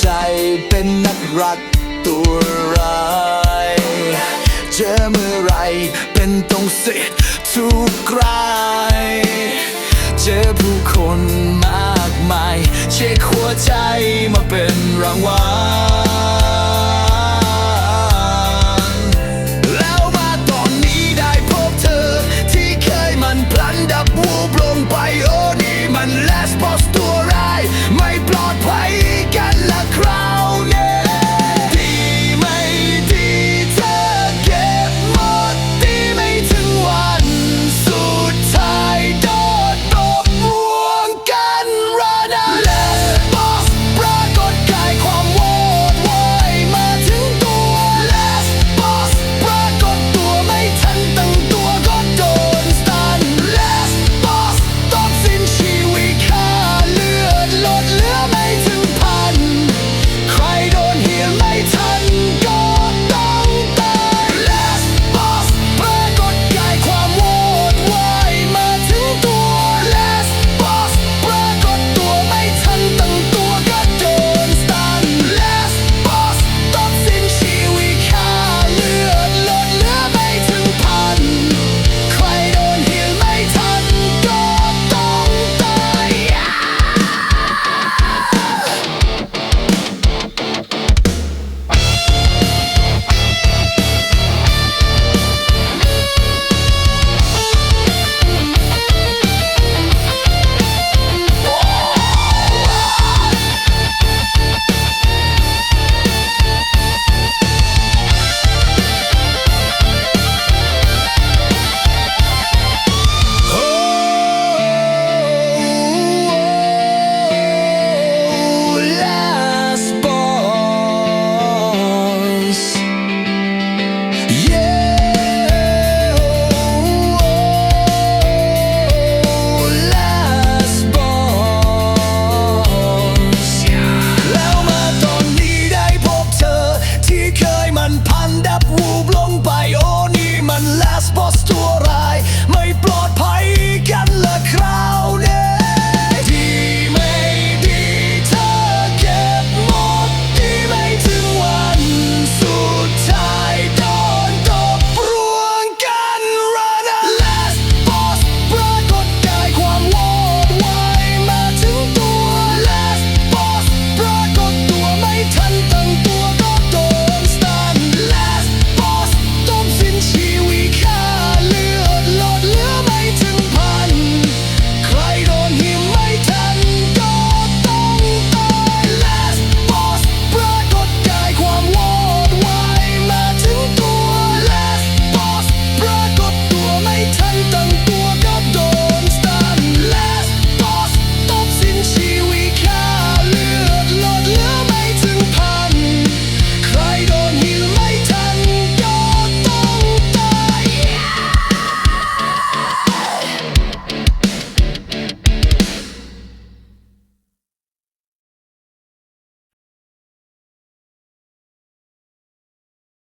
ใจเป็นนักรักตัวร้ายเจอเมื่อไรเป็นต้องเสียทุกใครเจอผู้คนมากมาย เช็คหัวใจมาเป็นรางวัล